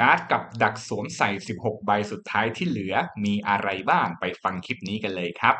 การ์ดกับดักสวมใส่ 16 ใบสุดท้ายที่เหลือมีอะไรบ้างไปฟังคลิปนี้กันเลยครับ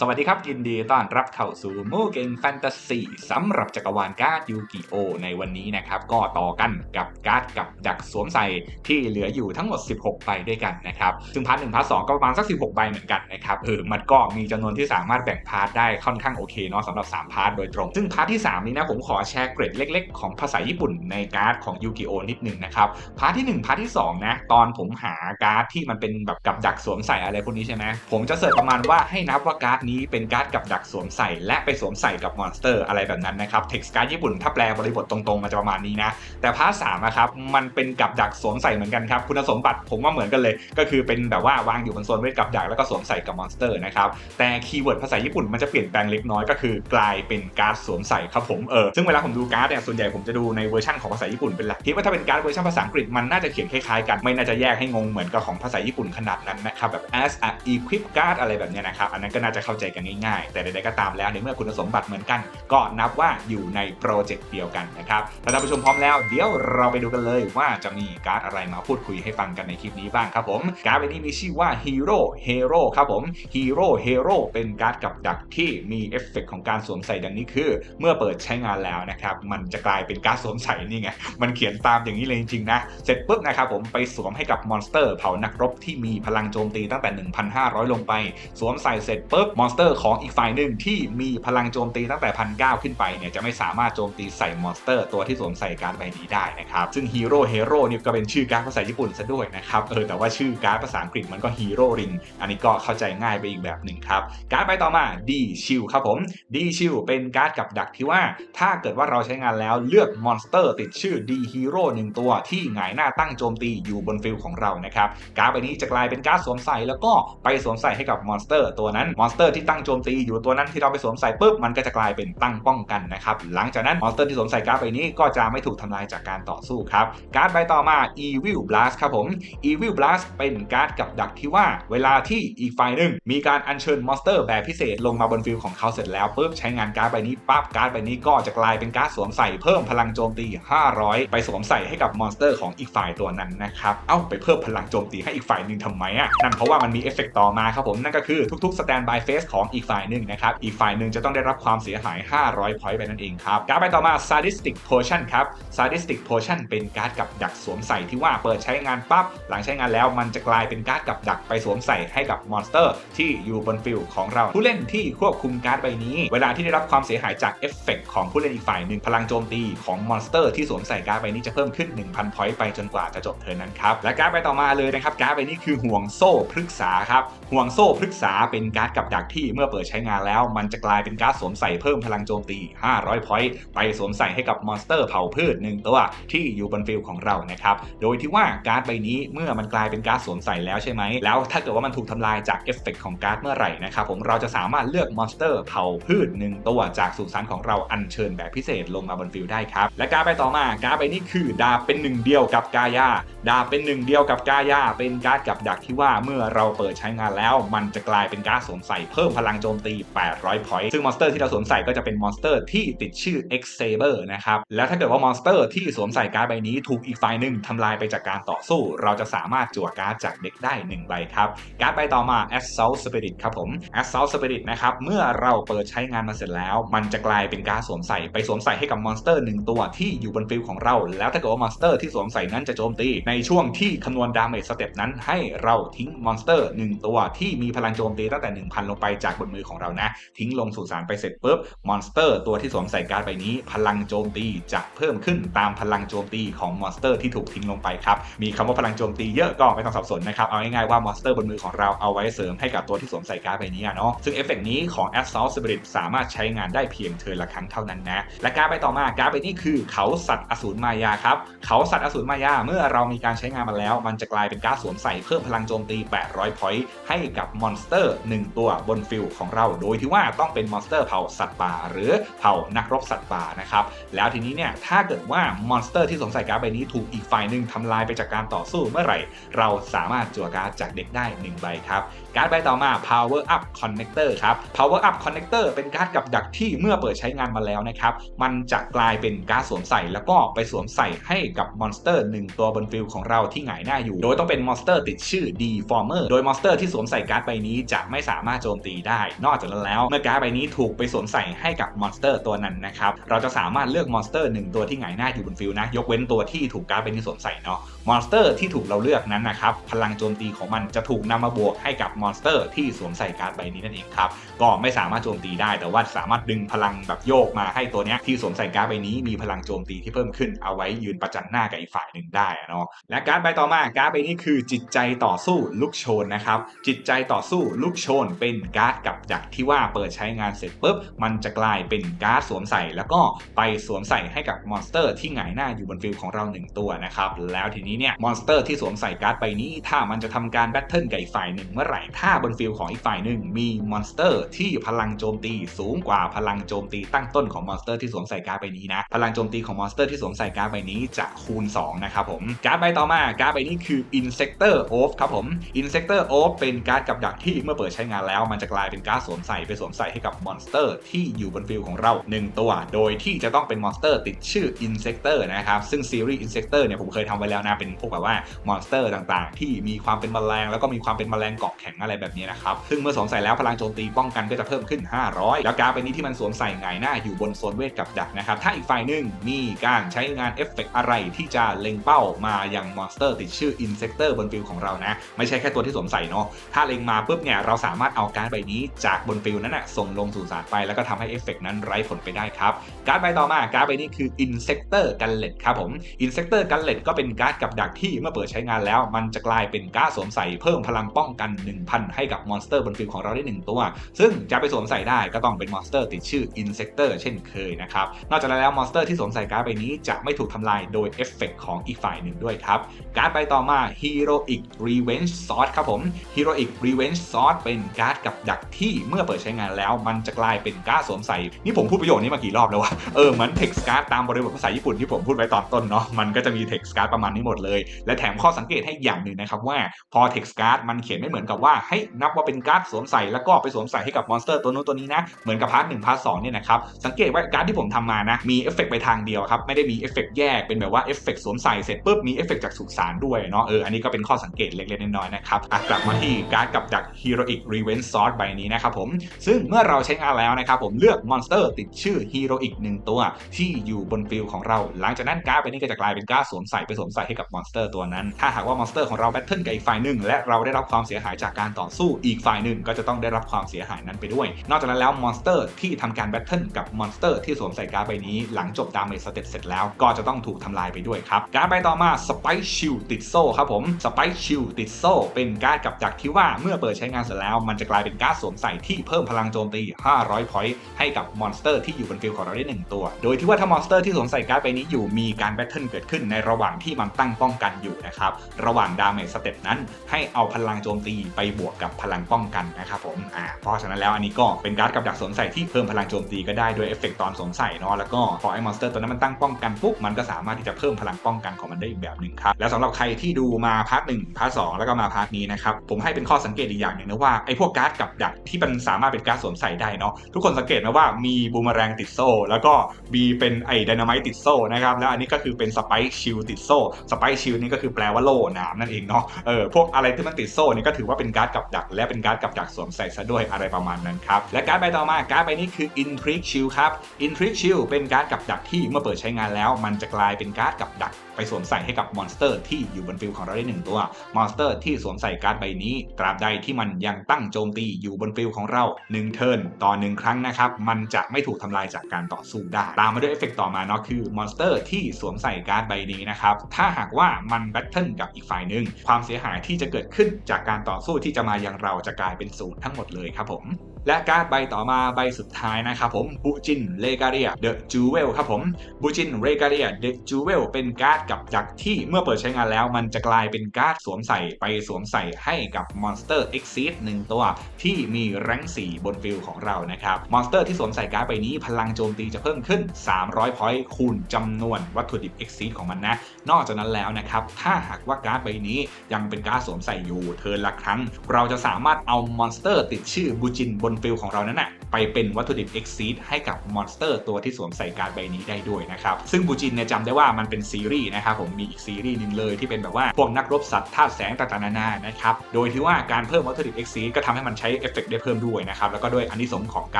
สวัสดีครับยินดีต้อนรับเข้าสู่มูเกงแฟนตาซีสำหรับจักรวาลการ์ดยูกิโอในวันนี้นะครับ ก็ต่อกันกับการ์ดกับดักสวมใส่ที่เหลืออยู่ทั้งหมด 16 ใบด้วยกันนะครับ ซึ่งพาร์ทหนึ่งพาร์ทสองก็ประมาณสัก 16 ใบเหมือนกันนะครับเออมันก็มีจำนวนที่สามารถแบ่งพาร์ทได้ค่อนข้างโอเคเนาะสำหรับ 3 พาร์ทโดยตรง ซึ่งพาร์ทที่ 3 นี้นะผมขอแชร์เกรดเล็ก ๆ ของภาษาญี่ปุ่นในการ์ดของยูกิโอนิดนึงนะครับพาร์ทที่ 1 พาร์ทที่2นะตอนผมหาการ์ดที่มันเป็นแบบกับดักสวมใส่อะไรพวกนี้ใช่ไหมผมจะเสิร์ชประมาณว่าให้นับว่าการ์ดนี้เป็นการ์ดกับดักสวมใส่ และไปสวมใส่กับมอนสเตอร์อะไรแบบนั้นนะครับเท็กซ์การ์ดญี่ปุ่นถ้าแปลบริบทตรงๆมันจะประมาณนี้นะแต่พาร์ทสามนะครับมันเป็นกับดักสวมใส่เหมือนกันครับคุณสมบัติผมว่าเหมือนกันเลย ก็คือเป็นแบบว่าวางอยู่บนโซนเวทกับดักแล้วก็สวมใส่กับมอนสเตอร์นะครับแต่คีย์เวิร์ดภาษาญี่ปุ่นมันจะเปลี่ยนแปลงเล็กน้อยก็คือกลายเป็นการ์ดสวมใส่ครับผมเออซึ่งเวลาผมดูการ์ดเนี่ยส่วนใหญ่ผมจะดูในเวอร์ชันของภาษาญี่ปุ่นเป็นหลักคิดว่าถ้าเป็นการ์ดเวอร์ชันภาษาอังกฤษมันน่าจะเขียนคล้ายๆกันไม่น่าจะแยกให้งงเหมือนกับของภาษาญี่ปุ่นขนาดนั้นนะครับแบบ as a equip card อะไรแบบเนี้ยนะครับอันนั้นก็น่าจะเข้าใจกันง่ายๆ แต่ใดๆก็ตามแล้วในเมื่อคุณสมบัติเหมือนกัน ก็นับว่าอยู่ในโปรเจกต์เดียวกันนะครับถ้าท่านผู้ชมพร้อมแล้วเดี๋ยวเราไปดูกันเลยว่าจะมีการ์ดอะไรมาพูดคุยให้ฟังกันในคลิปนี้บ้างครับผม การ์ดใบนี้มีชื่อว่า Hero Hero ครับผม Hero Hero เป็นการ์ดกับดักที่มีเอฟเฟกของการสวมใส่ดังนี้คือ เมื่อเปิดใช้งานแล้วนะครับมันจะกลายเป็นการ์ดสวมใส่นี่ไงมันเขียนตามอย่างนี้เลยจริงๆนะเสร็จปุ๊บนะครับผมไปสวมให้กับมอนสเตอร์เผ่านักรบที่มีพลังโจมตีตั้งแต่ 1,500 ลงไป สวมใส่เสร็จปุ๊บมอนอนสเตอร์ของอีกฝ่ายหนึ่งที่มีพลังโจมตีตั้งแต่พันเขึ้นไปเนี่ยจะไม่สามารถโจมตีใส่มอนสเตอร์ ตัวที่สวมใส่การ์ดใบนี้ได้นะครับซึ่งฮีโร่เฮโร่นี่ก็เป็นชื่อการ์ดภาษาญี่ปุ่นซะด้วยนะครับเออแต่ว่าชื่อการ์ดภาษาอังกฤษมันก็ฮีโร่ริงอันนี้ก็เข้าใจง่ายไปอีกแบบหนึ่งครับการ์ดใบต่อมาดีชิลครับผมดีชิลเป็นการ์ดกับดักที่ว่า ถ้าเกิดว่าเราใช้งานแล้วเลือกมอนสเตอร์ติดชื่อดีฮีโร่หนึ่งตัวที่หงายหน้าตั้งโจมตีอยู่บนฟิลของเรานะครับการ์ดใบนี้จะกลายเป็นการ์ดสวมใส่แล้วก็ไปสวมใส่ให้กับมอนสเตอร์ตัวนั้นมอนสเตอร์ที่ตั้งโจมตีอยู่ตัวนั้นที่เราไปสวมใส่ปุ๊บมันก็จะกลายเป็นตั้งป้องกันนะครับหลังจากนั้นมอนสเตอร์ที่สวมใส่การ์ดใบนี้ก็จะไม่ถูกทำลายจากการต่อสู้ครับการ์ดใบต่อมา Evil Blast ครับผม Evil Blast เป็นการ์ดกับดักที่ว่า เวลาที่อีกฝ่ายหนึ่งมีการอัญเชิญมอนสเตอร์แบบพิเศษลงมาบนฟิลของเขาเสร็จแล้วปุ๊บใช้งานการ์ดใบนี้ปั๊บการ์ดใบนี้ก็จะกลายเป็นการ์ดสวมใส่เพิ่มพลังโจมตี 500 ไปสวมใส่ให้กับมอนสเตอร์ของอีกฝ่ายตัวนั้นนะครับเอ้าไปเพิ่มพลังโจมตีให้อีกฝ่ายหนึ่งทำไมอะนั่นเพราะว่ามันมีเอฟเฟกต่อมาครับผมนั่นก็คือทุกๆ stand by phase ของอีกฝ่ายหนึ่งนะครับ อีกฝ่ายหนึ่งจะต้องได้รับความเสียหาย 500 point ไปนั่นเองครับ การ์ดใบต่อมา sadistic potion ครับ sadistic potion เป็นการ์ดกับดักสวมใส่ที่ว่าเปิดใช้งานปั๊บ หลังใช้งานแล้วมันจะกลายเป็นการ์ดกับดักไปสวมใส่ให้กับมอนสเตอร์ ที่อยู่บนฟิลของเรา ผู้เล่นที่ควบคุมการ์ดใบนี้ เวลาที่ได้รับความเสียหายจากเอฟเฟกของผู้เล่นอีกฝ่ายหนึ่งพลังโจมตีของมอนสเตอร์ที่สวมใส่การ์ดใบนี้จะเพิ่มขึ้น 1,000 point ไปจนกว่าจะจบเทิร์นนั้นครับ และการ์ดใบต่อมาเลยนะครับการ์ดใบนี้คือห่วงโซ่พฤกษาครับห่วงโซ่พฤกษาเป็นการ์ดกับดักที่เมื่อเปิดใช้งานแล้ว มันจะกลายเป็นการ์ดสวมใส่เพิ่มพลังโจมตี 500 point ไปสวมใส่ให้กับมอนสเตอร์เผาพืชหนึ่งตัวที่อยู่บนฟิลของเรานะครับ โดยที่ว่าการ์ดใบนี้เมื่อมันกลายเป็นการ์ดสวมใส่แล้วใช่ไหม แล้วถ้าเกิดว่ามันถูกทำลายจากเอฟเฟกของการ์ดเมื่อไหร่นะครับผมเราจะสามารถเลือกมอนสเตอร์เผาพืชหนึ่งตัวจากสุสานของเราอัญเชิญแบบพิเศษลงมาบนฟิลได้ครับ และการ์ดใบต่อมาการ์ดใบนี้คือดาบเป็นหนึ่งเดียวกับกายาดาบเป็นหนึ่งเดียวกับกายาเป็นการ์ดกับดักที่ว่าเมื่อเราเปิดใช้งานแล้ว มันจะกลายเป็นการ์ดสวมใส่เพิ่มพลังโจมตี 800 point ซึ่งมอนสเตอร์ที่เราสวมใส่ก็จะเป็นมอนสเตอร์ที่ติดชื่อ X Saber นะครับ แล้วถ้าเกิดว่ามอนสเตอร์ที่สวมใส่การ์ดใบนี้ถูกอีกฝ่ายหนึ่งทำลายไปจากการต่อสู้ เราจะสามารถจั่วการ์ดจากเด็กได้ 1 ใบครับ การ์ดใบต่อมา Assault Spirit ครับผม Assault Spirit นะครับ เมื่อเราเปิดใช้งานมาเสร็จแล้ว มันจะกลายเป็นการ์ดสวมใส่ไปสวมใส่ให้กับมอนสเตอร์หนึ่งตัวที่อยู่บนฟิลของเรา แล้วถ้าเกิดว่ามอนสเตอร์ที่สวมใส่นั้นจะโจมตี ในช่วงที่คำนวณดาเมจสเต็ปนั้นให้เราทิ้งมอนสเตอร์หนึ่งตัวที่มีพลังโจมตีตั้งแต่ 1,000 ลงไปจากบนมือของเรานะ ทิ้งลงสู่สารไปเสร็จปุ๊บมอนสเตอร์ตัวที่สวมใส่การ์ดใบนี้ พลังโจมตีจะเพิ่มขึ้นตามพลังโจมตีของมอนสเตอร์ที่ถูกทิ้งลงไปครับมีคำว่าพลังโจมตีเยอะก็ไม่ต้องสับสนนะครับเอาง่ายๆว่ามอนสเตอร์บนมือของเราเอาไว้เสริมให้กับตัวที่สวมใส่การ์ดใบนี้เนาะซึ่งเอฟเฟกนี้ของ Assault Spirit สามารถใช้งานได้เพียงเทิร์ละครั้งเท่านั้นนะและการ์ดใบต่อมาการ์ดใบนี้คือเขาสัตว์อสูรมายาครับเขาสัตว์อสูรมายาเมื่อเรามีการใช้งานมาแล้ว มันจะกลายเป็นการ์ดสวมใส่เพิ่มพลังโจมตี 800 point ให้กับมอนสเตอร์ 1 ตัวบนนฟิลของเรา โดยที่ว่าต้องเป็นมอนสเตอร์เผ่าสัตว์ป่าหรือเผ่านักรบสัตว์ป่านะครับ แล้วทีนี้เนี่ยถ้าเกิดว่ามอนสเตอร์ที่สวมใส่การ์ดใบนี้ถูกอีกฝ่ายหนึ่งทำลายไปจากการต่อสู้เมื่อไหร่ เราสามารถจั่วการ์ดจากเด็กได้1ใบครับ การ์ดใบต่อมา Power Up Connector ครับ Power Up Connector เป็นการ์ดกับดักที่เมื่อเปิดใช้งานมาแล้วนะครับ มันจะกลายเป็นการ์ดสวมใส่แล้วก็ไปสวมใส่ให้กับมอนสเตอร์หนึ่งตัวบนฟิลของเราที่หงายหน้าอยู่ โดยต้องเป็นมอนสเตอร์ติดชื่อ Deformer โดยมอนสเตอร์ที่สวมใส่การ์ดใบนี้จะไม่สามารถโจมตีได้ นอกจากนั้นแล้วเมื่อการ์ดใบนี้ถูกไปสวมใส่ให้กับมอนสเตอร์ตัวนั้นนะครับเราจะสามารถเลือกมอนสเตอร์หนึ่งตัวที่หงายหน้าอยู่บนฟิลนะยกเว้นตัวที่ถูกการ์ดใบนี้สวมใส่เนาะมอนสเตอร์ที่ถูกเราเลือกนั้นนะครับพลังโจมตีของมันจะถูกนำมาบวกให้กับมอนสเตอร์ที่สวมใส่การ์ดใบนี้นั่นเองครับก็ไม่สามารถโจมตีได้ แต่ว่าสามารถดึงพลังแบบโยกมาให้ตัวเนี้ยที่สวมใส่การ์ดใบนี้มีพลังโจมตีที่เพิ่มขึ้นเอาไว้ยืนประจันหน้ากับอีกฝ่ายหนึ่งได้อะเนาะและการ์ดใบต่อมาการ์ดใบนี้คือจิตใจต่อสู้ลูกโชนนะครับจิตใจต่อสู้ลูกโชนเป็นการ์ดกับดักที่ว่าเปิดใช้งานเสร็จปุ๊บมันจะกลายเป็นการ์ดสวมใส่ แล้วก็ไปสวมใส่ให้กับมอนสเตอร์ที่หงายหน้าอยู่บนฟิลของเราหนึ่งตัวนะครับแล้วทีนี้เนี่ยมอนสเตอร์ที่สวมใส่การ์ดใบนี้ ถ้ามันจะทำการแบทเทิลกับอีกฝ่ายหนึ่งเมื่อไหร่ถ้าบนฟิลของอีกฝ่ายหนึ่งมีมอนสเตอร์ที่พลังโจมตีสูงกว่าพลังโจมตีตั้งต้นของมอนสเตอร์ที่สวมใส่การ์ดใบนี้นะพลังโจมตีของมอนสเตอร์ที่สวมใส่การ์ดใบนี้จะคูณ 2 นะครับผมการ์ดใบต่อมาการ์ดใบนี้คือ Insector Oath ครับผม Insector Oath เป็นการ์ดกับดักที่เมื่อเปิดใช้งานแล้วมันจะกลายเป็นการสวมใส่ไปสวมใส่ให้กับมอนสเตอร์ ที่อยู่บนฟิลของเรา 1 ตัว โดยที่จะต้องเป็นมอนสเตอร์ติดชื่อ Insector นะครับซึ่งซีรีส์ Insector เนี่ยผมเคยทำไว้แล้วนะเป็นพวกแบบว่ามอนสเตอร์ต่างๆ ที่มีความเป็นแมลงแล้วก็มีความเป็นแมลงเกาะแข็งอะไรแบบนี้นะครับซึ่งเมื่อสวมใส่แล้วพลังโจมตีป้องกันก็จะเพิ่มขึ้น 500 แล้วการ์ดใบนี้ที่มันสวมใส่หงายหน้าอยู่บนโซนเวทกับดักนะครับถ้าอีกฝ่ายหนึ่งมีการใช้งานเอฟเฟกต์อะไรที่จะเล็งเป้ามายังมอนสเตอร์ติดชื่อ Insector บนฟิลของเรานะไม่ใช่แค่ตัวที่สวมใส่เนาะถ้าเล็งมาปุ๊บเนี่ยเราสามารถเอาการ์ดใบนี้จากบนฟิลนั้นนะส่งลงสู่สารไปแล้วก็ทำให้เอฟเฟกต์นั้นไร้ผลไปได้ครับ การ์ดใบต่อมาการ์ดใบนี้คือ Insector Gullet ครับผม Insector Gullet ก็เป็นการ์ดกับดักที่เมื่อเปิดใช้งานแล้ว มันจะกลายเป็นการ์ดสวมใส่เพิ่มพลังป้องกัน 1000 ให้กับมอนสเตอร์บนฟิลของเราได้ 1 ตัว ซึ่งจะไปสวมใส่ได้ก็ต้องเป็นมอนสเตอร์ติดชื่อ Insector เช่นเคยนะครับนอกจากนั้นแล้วมอนสเตอร์ที่สวมใส่การ์ดใบนี้จะไม่ถูกทำลายโดยเอฟเฟกต์ของอีกฝ่ายหนึ่งด้วยครับการ์ดใบต่อมา Heroic Revenge Sword ครับผม Heroic Revenge Sword เป็นการ์ดกับดักที่เมื่อเปิดใช้งานแล้ว มันจะกลายเป็นการ์ดสวมใส่นี่ผมพูดประโยคนี้มากี่รอบแล้ววะเออเหมือน text card ตามบริบทภาษาญี่ปุ่นที่ผมพูดไว้ตอนต้นเนาะมันก็จะมี text card ประมาณนี้หมดเลย และแถมข้อสังเกตให้อย่างหนึ่งนะครับว่าพอ text card มันเขียนไม่เหมือนกับว่าให้นับว่าเป็นการ์ดสวมใส่แล้วก็ไปสวมใส่ให้กับมอนสเตอร์ตัวนู้นตัวนี้นะเหมือนกับพาร์ทหนึ่งพาร์ทสองเนี่ยนะครับสังเกตว่าการ์ดที่ผมทำมานะมีเอฟเฟกต์ไปทางเดียวครับไม่ได้มีเอฟเฟกต์แยกเป็นแบบว่าเอฟเฟกต์สวมใส่เสร็จปุ๊บมีเอฟเฟกจากสุสานด้วยเนาะเอออันนี้ก็เป็นข้อสังเกตเล็กๆน้อยๆนะครับอะกลับมาที่การ์ดกับดัก Heroic Revenge Sword ใบนี้นะครับผม ซึ่งเมื่อเราใช้งานแล้วนะครับผมเลือกมอนสเตอร์ติดชื่อ Heroic หนึ่งตัวที่อยู่บนฟิลของเรา หลังจากนั้นการ์ดใบนี้ก็จะกลายเป็นการ์ดสวมใส่ไปสวมใส่ให้กับมอนสเตอร์ตัวนั้น ถ้าหากว่ามอนสเตอร์ของเราแบทเทิลกับอีกฝ่ายหนึ่งและเราได้รับความเสียหายจากการต่อสู้อีกฝ่ายหนึ่งก็จะต้องได้รับความเสียหายนั้นไปด้วย นอกจากนั้นแล้วมอนสเตอร์ที่ทำการแบทเทิลกับมอนสเตอร์ที่สวมใส่การ์ดใบนี้หลังจบดาเมจสเต็ตเสร็จแล้วก็จะต้องถูกทำลายไปด้วยครับการ์ดใบต่อมาสไปชิลติดโซ่ครับผมสไปชิลติดโซ่เป็นการ์ดกับดักที่ว่าเมื่อเปิดใช้งานเสร็จแล้วมันจะกลายเป็นการ์ดสวมใส่ที่เพิ่มพลังโจมตี 500 พอยต์ให้กับมอนสเตอร์ที่อยู่บนฟิลของเราได้ 1 ตัว โดยที่ว่าถ้ามอนสเตอร์ที่สวมใส่การ์ดใบนี้อยู่มีการแบทเทิลเกิดขึ้นในระหว่างที่มันตั้งป้องกันอยู่นะครับ ระหว่างดาเมจสเตตนั้นให้เอาพลังโจมตีไปบวกกับพลังป้องกันนะครับผม อ่า เพราะฉะนั้นแล้วอันนี้ก็เป็นการ์ดกับดักสวมใส่ที่เพิ่มพลังโจมตีก็ได้ด้วยเอฟเฟกต์ตอนสวมใส่เนาะ แล้วก็พอไอ้มอนสเตอร์ตัวนั้นมันตั้งป้องกันปุ๊บ มันก็สามารถที่จะเพิ่มพลังป้องกันของมันได้อีกแบบหนึ่งครับ แล้วสำหรับใครที่ดูมาพาร์ทหนึ่งพาร์ทสองแล้วก็มาพาร์ทนี้นะครับ ผมให้เป็นข้อสังเกตอีกอย่างหนึ่งนะว่าไอ้พวกการ์ดกับดักที่มันสามารถเป็นการสวมใส่ได้เนาะทุกคนสังเกตนะว่ามีบูมเมอแรงติดโซ่ แล้วก็มีเป็นไอ้ไดนาไมต์ติดโซ่นะครับแล้วอันนี้ก็คือเป็นสไปชิลติดโซ่สไปชิลนี่ก็คือแปลว่าโล่หนามนั่นเองเนาะเออพวกอะไรที่มันติดโซ่นี่ก็ถือว่าเป็นการ์ดกับดัก และเป็นการ์ดกับดักสวมใส่ซะด้วยอะไรประมาณนั้นครับและการ์ดใบต่อมาการ์ดใบนี้คือ Intrigue Shield ครับ Intrigue Shield เป็นการ์ดกับดักที่เมื่อเปิดใช้งานแล้ว มันจะกลายเป็นการ์ดกับดักไปสวมใส่ให้กับมอนสเตอร์ที่อยู่บนฟิลของเราได้หนึ่งตัว มอนสเตอร์ที่สวมใส่การ์ดใบนี้ ตราบใดที่มันยังตั้งโจมตีอยู่บนฟิลของเรา1เทิร์นต่อ 1 ครั้งนะครับ มันจะไม่ถูกทำลายจากการต่อสู้ได้ ตามมาด้วยเอฟเฟกต์ต่อมาเนาะคือมอนสเตอร์ที่สวมใส่การ์ดใบนี้นะครับ ถ้าหากว่ามันแบทเทิลกับอีกฝ่ายหนึ่งความเสียหายที่จะเกิดขึ้นจากการต่อสู้ที่จะมายังเราจะกลายเป็นศูนย์ทั้งหมดเลยครับผมและการ์ดใบต่อมาใบสุดท้ายนะครับผมบูจินเลกาเรียเดอะจูเวลครับผมบูจินเรกาเรียเดอะจูเวลเป็นการ์ดกับดักที่เมื่อเปิดใช้งานแล้ว มันจะกลายเป็นการ์ดสวมใส่ไปสวมใส่ให้กับมอนสเตอร์เอ็กซีดหนึ่งตัวที่มีแรงสี่บนฟิลของเรานะครับมอนสเตอร์ที่สวมใส่การ์ดใบนี้พลังโจมตีจะเพิ่มขึ้น 300 พอยต์คูณจำนวนวัตถุดิบเอ็กซีดของมันนะ นอกจากนั้นแล้วนะครับถ้าหากว่าการ์ดใบนี้ยังเป็นการ์ดสวมใส่อยู่เทิร์นละครั้ง เราจะสามารถเอามอนสเตอร์ติดชื่อบูจินบนฟิลของเรานั้นนะไปเป็นวัตถุดิบ Exceed ให้กับมอนสเตอร์ตัวที่สวมใส่การใบนี้ได้ด้วยนะครับ ซึ่งบูจินเนี่ยจำได้ว่ามันเป็นซีรีส์นะครับผมมีอีกซีรีส์หนึ่งเลยที่เป็นแบบว่าพวกนักรบสัตว์ธาตุแสงต่างๆนานานะครับ โดยที่ว่าการเพิ่มวัตถุดิบ Exceed ก็ทำให้มันใช้เอฟเฟกต์ได้เพิ่มด้วยนะครับ แล้วก็ด้วยอันนี้สงส์ของก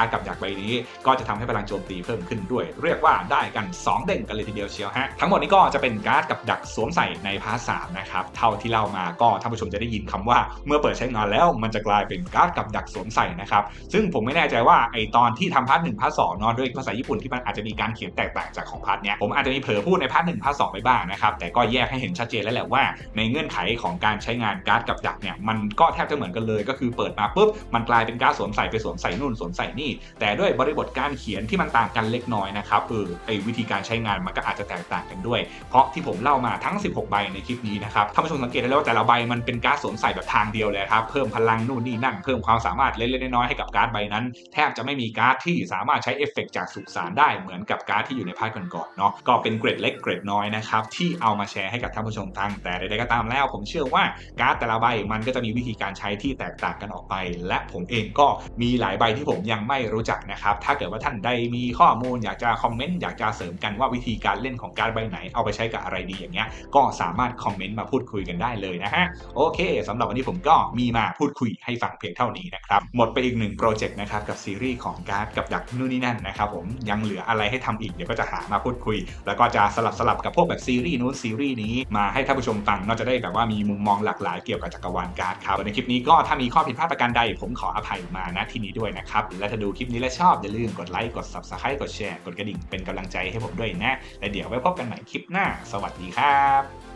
ารกับดักใบนี้ ก็จะทำให้พลังโจมตีเพิ่มขึ้นด้วย เรียกว่าได้กัน 2 เด้งกันเลยทีเดียวเชียวฮะทั้งหมดนี้ก็จะเป็นการ์ดกับดักสวมใส่ในพาร์ทสามนะครับเท่าที่เล่ามาก็ท่านผู้ชมจะได้ยินคำว่า เมื่อเปิดใช้งานแล้วมันจะกลายเป็นการ์ดกับดักสวมใส่นะครับซึ่งผมไม่แน่ใจว่าไอตอนที่ทำพาร์ทหนึ่งพาร์ทสองเนาะด้วยภาษาญี่ปุ่นที่มันอาจจะมีการเขียนแตกต่างจากของพาร์ทเนี้ยผมอาจจะมีเผลอพูดในพาร์ทหนึ่งพาร์ทสองไปบ้างนะครับแต่ก็แยกให้เห็นชัดเจนแล้วแหละว่า ในเงื่อนไขของการใช้งานการ์ดกับดักเนี่ยมันก็แทบจะเหมือนกันเลย ก็คือเปิดมาปุ๊บมันกลายเป็นการสวมใส่ไปสวมใส่นู่นสวมใส่นี่ แต่ด้วยบริบทการเขียนที่มันต่างกันเล็กน้อยนะครับเออไอวิธีการใช้งานมันก็อาจจะแตกต่างกันด้วย เพราะที่ผมเล่ามาทั้ง 16 ใบในคลิปนี้นะครับท่านผู้ชมสังเกตได้แล้วว่าแต่ละใบมันเป็นการสวมใส่แบบทางเดียวเลยครับเพิ่มพลังนู่นนี่นั่นเพิ่มความสามารถเล็กๆน้อยๆให้กับการ์ดใบนั้น แทบจะไม่มีการ์ดที่สามารถใช้เอฟเฟกต์จากสุสานได้เหมือนกับการ์ดที่อยู่ในภาคก่อนๆเนาะก็เป็นเกรดเล็กเกรดน้อยนะครับที่เอามาแชร์ให้กับท่านผู้ชมฟังแต่ใดๆก็ตามแล้ว ผมเชื่อว่าการ์ดแต่ละใบมันก็จะมีวิธีการใช้ที่แตกต่างกันออกไป และผมเองก็มีหลายใบที่ผมยังไม่รู้จักนะครับถ้าเกิดว่าท่านใดมีข้อมูลอยากจะคอมเมนต์อยากจะเสริมกันว่าวิธีการเล่นของการ์ดใบไหนเอาไปใช้กับอะไรดีอย่างเงี้ยก็สามารถคอมเมนต์มาพูดคุยกันได้เลยนะฮะโอเคสำหรับวันนี้ผมก็มีมาพูดคุยให้ฟังเพียงเท่านี้นะครับหมดไปอีกหนึ่งโปรเจกต์นะครับกับซีรีส์ของการ์ดกับดักนู่นนี่นั่นนะครับผมยังเหลืออะไรให้ทำอีกเดี๋ยวก็จะหามาพูดคุย แล้วก็จะสลับสลับกับพวกแบบซีรีส์นู้นซีรีส์นี้มาให้ท่านผู้ชมฟังนอกจะได้แบบว่ามีมุมมองหลากหลายเกี่ยวกับจักรวาลการ์ดครับในคลิปนี้ก็ถ้ามีข้อผิดพลาดประการใดผมขออภัยมาณที่นี้ด้วยนะครับและถ้าดูคลิปนี้แล้วชอบอย่าลืมกดไลค์กด subscribe กดแชร์กดกระดิ่งเป็นกำลังใจให้ผมด้วยนะและเดี๋ยวไว้พบกันใหม่คลิปหน้า สวัสดีครับ